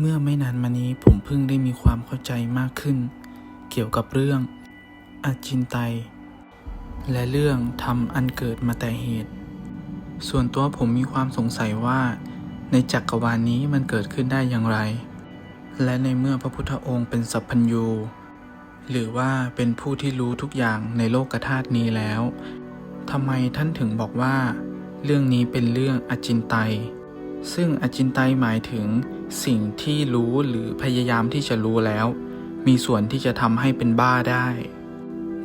เมื่อไม่นานมานี้ผมเพิ่งได้มีความเข้าใจมากขึ้น เกี่ยวกับเรื่องอาจินไตยและเรื่องทำอันเกิดมาแต่เหตุ ส่วนตัวผมมีความสงสัยว่า ในจักรวาลนี้มันเกิดขึ้นได้อย่างไร และในเมื่อพระพุทธองค์เป็นสัพพัญญู หรือว่าเป็นผู้ที่รู้ทุกอย่างในโลกธาตุนี้แล้วทำไมท่านถึงบอกว่า เรื่องนี้เป็นเรื่องอจินไตย ซึ่งอจินไตยหมายถึงสิ่งที่รู้หรือพยายามที่จะรู้แล้ว มีส่วนที่จะทำให้เป็นบ้าได้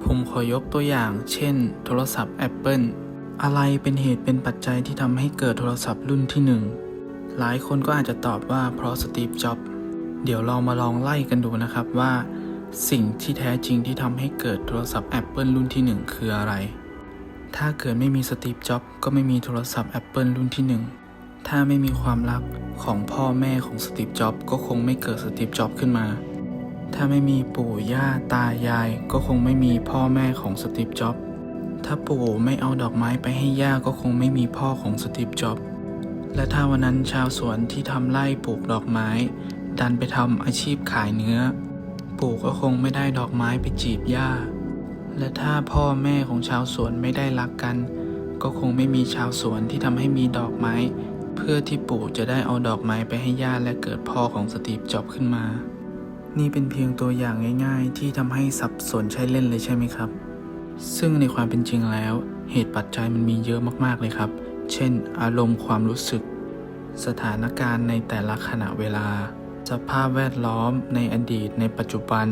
ผมขอยกตัวอย่าง เช่น โทรศัพท์ Apple อะไรเป็นเหตุเป็นปัจจัยที่ทำให้เกิดโทรศัพท์รุ่นที่หนึ่งหลายคนก็อาจจะตอบว่าเพราะสตีฟ จ็อบส์เดี๋ยวเรามาลองไล่กันดูนะครับว่า สิ่งที่แท้จริงที่ทำให้เกิดโทรศัพท์ Apple รุ่นที่หนึ่งคืออะไร ถ้าเกิดไม่มีสตีฟ จ็อบส์ก็ไม่มีโทรศัพท์ Apple รุ่นที่หนึ่ง ถ้าไม่มีความรักของพ่อแม่ของสตีฟจ็อบก็คงไม่เกิดสตีฟจ็อบขึ้นมา ถ้าไม่มีปู่ย่าตายายก็คงไม่มีพ่อแม่ของสตีฟจ็อบ ถ้าปู่ไม่เอาดอกไม้ไปให้ย่าก็คงไม่มีพ่อของสตีฟจ็อบ และถ้าวันนั้นชาวสวนที่ทำไร่ปลูกดอกไม้ ดันไปทำอาชีพขายเนื้อ ปู่ก็คงไม่ได้ดอกไม้ไปจีบย่า และถ้าพ่อแม่ของชาวสวนไม่ได้รักกัน ก็คงไม่มีชาวสวนที่ทำให้มีดอกไม้ เพื่อที่ปู่จะได้เอาดอกไม้ไปให้ย่าและเกิดพ่อของสตีฟจ็อบขึ้นมา นี่เป็นเพียงตัวอย่างง่าย ๆ ที่ทำให้สับสนใช้เล่นเลยใช่ไหมครับ ซึ่งในความเป็นจริงแล้ว เหตุปัจจัยมันมีเยอะมากๆเลยครับ เช่น อารมณ์ความรู้สึก สถานการณ์ในแต่ละขณะเวลา สภาพแวดล้อมในอดีตในปัจจุบัน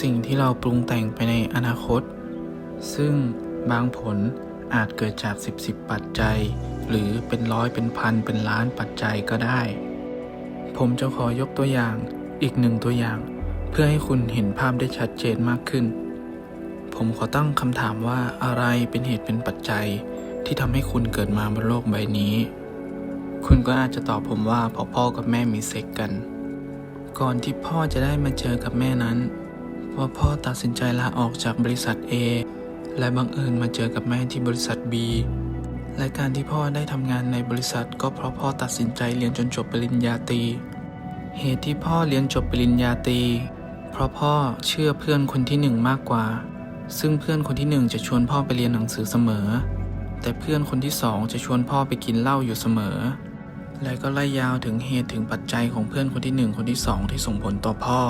สิ่งที่เราปรุงแต่งไปในอนาคต ซึ่งบางผลอาจเกิดจากสิบสิบปัจจัย หรือเป็นร้อยเป็นพันเป็นล้านปัจจัยก็ได้ ผมจะขอยกตัวอย่างอีกหนึ่งตัวอย่าง เพื่อให้คุณเห็นภาพได้ชัดเจนมากขึ้น ผมขอตั้งคำถามว่าอะไรเป็นเหตุเป็นปัจจัยที่ทำให้คุณเกิดมาบนโลกใบนี้ คุณก็อาจจะตอบผมว่าเพราะพ่อกับแม่มีเซ็กกัน ก่อนที่พ่อจะได้มาเจอกับแม่นั้นเพราะพ่อตัดสินใจลาออกจากบริษัท A และบังเอิญมาเจอกับแม่ที่บริษัท B และการที่พ่อได้ทำงานในบริษัท ก็เพราะพ่อตัดสินใจเรียนจนจบปริญญาตรี เหตุที่พ่อเรียนจบปริญญาตรี เพราะพ่อเชื่อเพื่อนคนที่หนึ่งมากกว่า ซึ่งเพื่อนคนที่หนึ่งจะชวนพ่อไปเรียนหนังสือเสมอ แต่เพื่อนคนที่สองจะชวนพ่อไปกินเหล้าอยู่เสมอ และก็ไล่ยาวถึงเหตุถึงปัจจัยของเพื่อนคนที่หนึ่งคนที่สองที่ส่งผลต่อพ่อ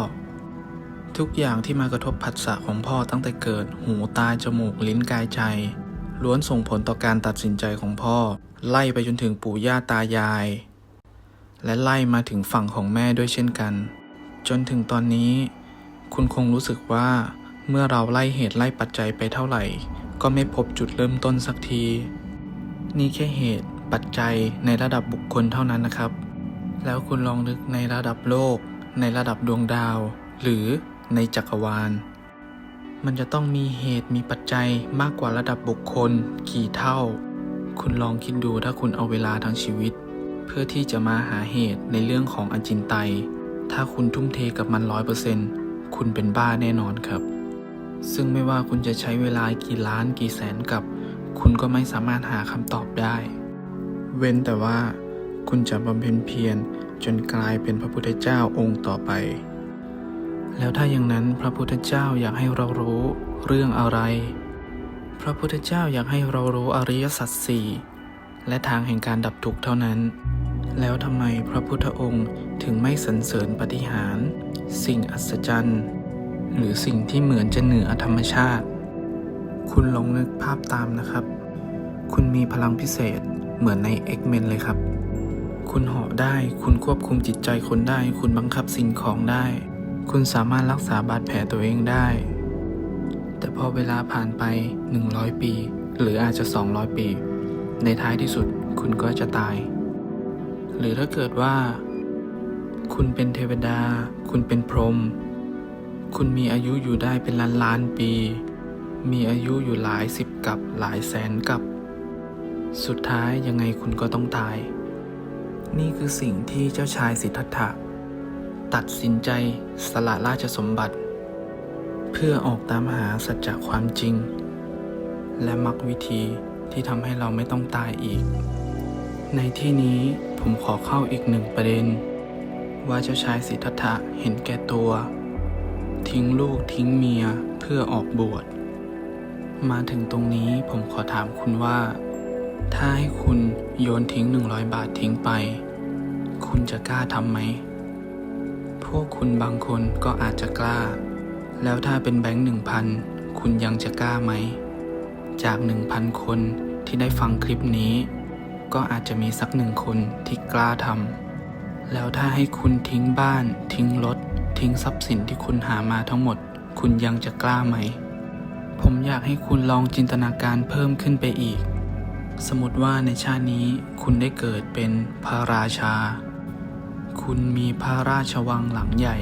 ทุกอย่างที่มากระทบผัสสะของพ่อตั้งแต่เกิด หูตาจมูกลิ้นกายใจ ล้วนส่งผลต่อการตัดสินใจของพ่อ ไล่ไปจนถึงปู่ย่าตายาย และไล่มาถึงฝั่งของแม่ด้วยเช่นกัน จนถึงตอนนี้ คุณคงรู้สึกว่า เมื่อเราไล่เหตุไล่ปัจจัยไปเท่าไหร่ ก็ไม่พบจุดเริ่มต้นสักที นี่แค่เหตุปัจจัยในระดับบุคคลเท่านั้นนะครับ แล้วคุณลองนึกในระดับโลก ในระดับดวงดาว หรือในจักรวาล มันจะต้องมีเหตุมีปัจจัยมากกว่าระดับบุคคลกี่เท่า คุณลองคิดดูถ้าคุณเอาเวลาทั้งชีวิต เพื่อที่จะมาหาเหตุในเรื่องของอจินไตยถ้าคุณทุ่มเทกับมันร้อยเปอร์เซ็นต์คุณเป็นบ้าแน่นอนครับ ซึ่งไม่ว่าคุณจะใช้เวลากี่ล้านกี่แสนกับ คุณก็ไม่สามารถหาคำตอบได้ เว้นแต่ว่าคุณจะบำเพ็ญเพียรจนกลายเป็นพระพุทธเจ้าองค์ต่อไป แล้วถ้าอย่างนั้นพระพุทธเจ้าอยากให้เรารู้เรื่องอะไร พระพุทธเจ้าอยากให้เรารู้อริยสัจสี่และทางแห่งการดับทุกข์เท่านั้น แล้วทำไมพระพุทธองค์ถึงไม่สรรเสริญปฏิหาร สิ่งอัศจรรย์ หรือสิ่งที่เหมือนจะเหนือธรรมชาติ คุณลองนึกภาพตามนะครับ คุณมีพลังพิเศษเหมือนใน X-Men เลยครับ คุณเหาะได้ คุณควบคุมจิตใจคนได้ คุณบังคับสิ่งของได้ คุณสามารถรักษาบาดแผลตัวเองได้ แต่พอเวลาผ่านไป 100 ปี หรืออาจจะ 200 ปี ในท้ายที่สุดคุณก็จะตาย หรือถ้าเกิดว่า คุณเป็นเทวดา คุณเป็นพรหมคุณมีอายุอยู่ได้เป็นล้านล้านปี มีอายุอยู่หลายสิบกับหลายแสนกับ สุดท้ายยังไงคุณก็ต้องตาย นี่คือสิ่งที่เจ้าชายสิทธัตถะ ตัดสินใจสละราชสมบัติ เพื่อออกตามหาสัจจะความจริง และมรรควิธีที่ทำให้เราไม่ต้องตายอีก ในที่นี้ผมขอเข้าอีกหนึ่งประเด็น ว่าเจ้าชายสิทธัตถะเห็นแก่ตัว ทิ้งลูกทิ้งเมียเพื่อออกบวชมาถึงตรงนี้ผมขอถามคุณว่า ถ้าให้คุณโยนทิ้ง 100 บาททิ้งไป คุณจะกล้าทำไหม วกคุณบางคนก็อาจจะกล้า แล้วถ้าเป็นแบงค์หนึ่งพันคุณยังจะกล้าไหม จากหนึ่งพันคนที่ได้ฟังคลิปนี้ ก็อาจจะมีสักหนึ่งคนที่กล้าทำแล้วถ้าให้คุณทิ้งบ้าน ทิ้งรถ ทิ้งทรัพย์สินที่คุณหามาทั้งหมด คุณยังจะกล้าไหม ผมอยากให้คุณลองจินตนาการเพิ่มขึ้นไปอีก สมมติว่าในชาตินี้คุณได้เกิดเป็นพระราชา คุณมีพระราชวังหลังใหญ่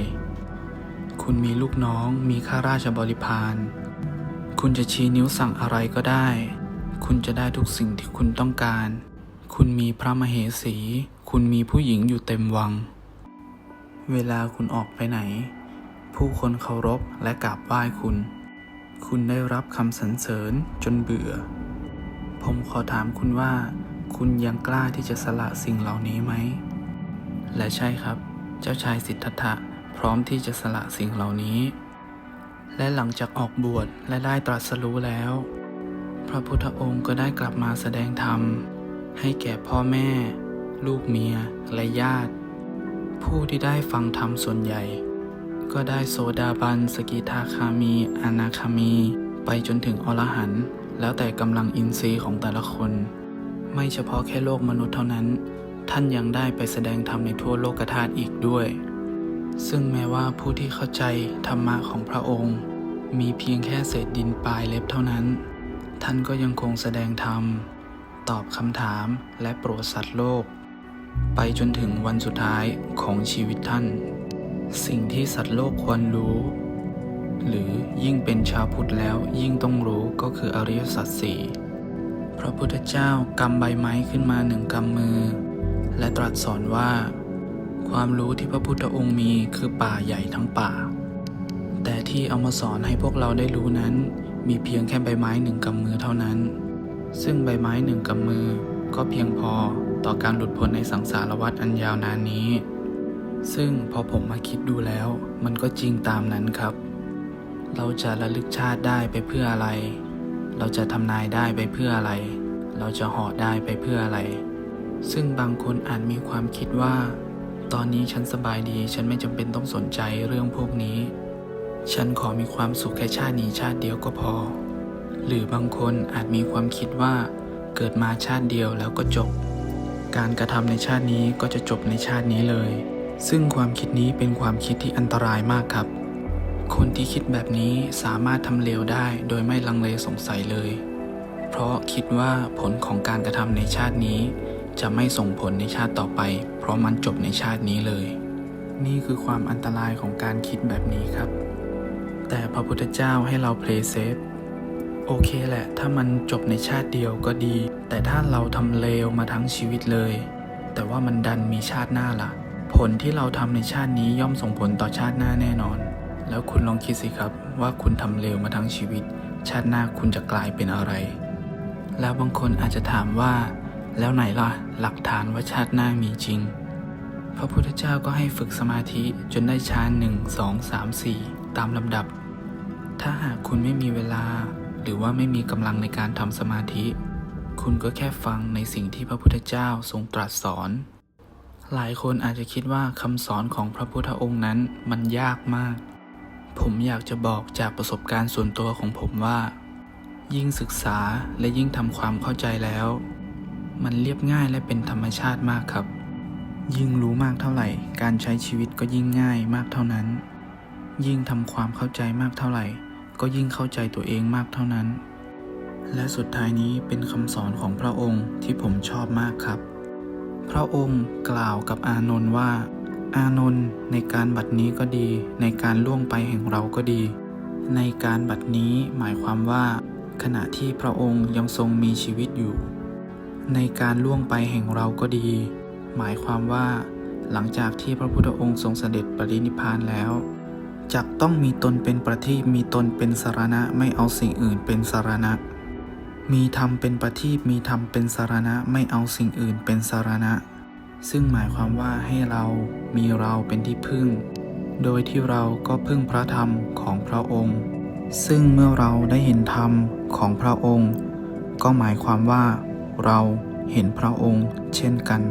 คุณมีลูกน้อง มีข้าราชบริพาร คุณจะชี้นิ้วสั่งอะไรก็ได้ คุณจะได้ทุกสิ่งที่คุณต้องการ คุณมีพระมเหสี คุณมีผู้หญิงอยู่เต็มวัง เวลาคุณออกไปไหน ผู้คนเคารพและกราบไหว้คุณ คุณได้รับคำสรรเสริญจนเบื่อ ผมขอถามคุณว่า คุณยังกล้าที่จะสละสิ่งเหล่านี้ไหม และใช่ครับ เจ้าชายสิทธัตถะพร้อมที่จะสละสิ่งเหล่านี้ และหลังจากออกบวชและได้ตรัสรู้แล้ว พระพุทธองค์ก็ได้กลับมาแสดงธรรม ให้แก่พ่อแม่ ลูกเมียและญาติ ผู้ที่ได้ฟังธรรมส่วนใหญ่ ก็ได้โสดาบัน สกิทาคามี อนาคามี ไปจนถึงอรหันต์แล้วแต่กำลังอินทรีย์ของแต่ละคน ไม่เฉพาะแค่โลกมนุษย์เท่านั้น ท่านยังได้ไปแสดงธรรมในทั่วโลกธาตุอีกด้วย ซึ่งแม้ว่าผู้ที่เข้าใจธรรมะของพระองค์ มีเพียงแค่เศษดินปลายเล็บเท่านั้น ท่านก็ยังคงแสดงธรรม ตอบคำถามและโปรดสัตว์โลก ไปจนถึงวันสุดท้ายของชีวิตท่าน สิ่งที่สัตว์โลกควรรู้ หรือยิ่งเป็นชาวพุทธแล้วยิ่งต้องรู้ก็คืออริยสัจสี่พระพุทธเจ้ากำใบไม้ขึ้นมาหนึ่งกำมือ และตรัสสอนว่า ความรู้ที่พระพุทธองค์มีคือป่าใหญ่ทั้งป่า แต่ที่เอามาสอนให้พวกเราได้รู้นั้น มีเพียงแค่ใบไม้หนึ่งกำมือเท่านั้น ซึ่งใบไม้หนึ่งกำมือก็เพียงพอต่อการหลุดพ้นในสังสารวัฏอันยาวนานนี้ ซึ่งพอผมมาคิดดูแล้ว มันก็จริงตามนั้นครับ เราจะระลึกชาติได้ไปเพื่ออะไร เราจะทำนายได้ไปเพื่ออะไร เราจะหาะได้ไปเพื่ออะไร ซึ่งบางคนอาจมีความคิดว่า ตอนนี้ฉันสบายดี ฉันไม่จำเป็นต้องสนใจเรื่องพวกนี้ ฉันขอมีความสุขแค่ชาตินี้ชาติเดียวก็พอ หรือบางคนอาจมีความคิดว่า เกิดมาชาติเดียวแล้วก็จบ การกระทำในชาตินี้ก็จะจบในชาตินี้เลย ซึ่งความคิดนี้เป็นความคิดที่อันตรายมากครับ คนที่คิดแบบนี้สามารถทำเลวได้โดยไม่ลังเลสงสัยเลย เพราะคิดว่าผลของการกระทำในชาตินี้ จะไม่ส่งผลในชาติต่อไป เพราะมันจบในชาตินี้เลย นี่คือความอันตรายของการคิดแบบนี้ครับ แต่พระพุทธเจ้าให้เราเพลย์เซฟโอเคแหละ ถ้ามันจบในชาติเดียวก็ดี แต่ถ้าเราทำเลวมาทั้งชีวิตเลย แต่ว่ามันดันมีชาติหน้าล่ะ ผลที่เราทำในชาตินี้ย่อมส่งผลต่อชาติหน้าแน่นอน แล้วคุณลองคิดสิครับว่าคุณทำเลวมาทั้งชีวิต ชาติหน้าคุณจะกลายเป็นอะไร แล้วบางคนอาจจะถามว่า แล้วไหนล่ะ หลักฐานว่าชาติหน้ามีจริง พระพุทธเจ้าก็ให้ฝึกสมาธิจนได้ฌานหนึ่งสองสามสี่ตามลำดับ ถ้าหากคุณไม่มีเวลา หรือว่าไม่มีกำลังในการทำสมาธิ คุณก็แค่ฟังในสิ่งที่พระพุทธเจ้าทรงตรัสสอน หลายคนอาจจะคิดว่าคำสอนของพระพุทธองค์นั้นมันยากมาก ผมอยากจะบอกจากประสบการณ์ส่วนตัวของผมว่า ยิ่งศึกษาและยิ่งทำความเข้าใจแล้ว มันเรียบง่ายและเป็นธรรมชาติมากครับ ยิ่งรู้มากเท่าไหร่ การใช้ชีวิตก็ยิ่งง่ายมากเท่านั้น ยิ่งทำความเข้าใจมากเท่าไหร่ ก็ยิ่งเข้าใจตัวเองมากเท่านั้น และสุดท้ายนี้เป็นคำสอนของพระองค์ที่ผมชอบมากครับ พระองค์กล่าวกับอานนท์ว่า อานนท์ในการบัดนี้ก็ดี ในการล่วงไปแห่งเราก็ดี ในการบัดนี้หมายความว่าขณะที่พระองค์ยังทรงมีชีวิตอยู่ ในการล่วงไปแห่งเราก็ดี หมายความว่า หลังจากที่พระพุทธองค์ทรงเสด็จปรินิพานแล้วจักต้องมีตนเป็นประทีปมีตนเป็นสารณะไม่เอาสิ่งอื่นเป็นสารณะ มีธรรมเป็นประทีปมีธรรมเป็นสารณะไม่เอาสิ่งอื่นเป็นสารณะ ซึ่งหมายความว่าให้เรามีเราเป็นที่พึ่ง โดยที่เราก็พึ่งพระธรรมของพระองค์ ซึ่งเมื่อเราได้เห็นธรรมของพระองค์ ก็หมายความว่า เราเห็นพระองค์เช่นกัน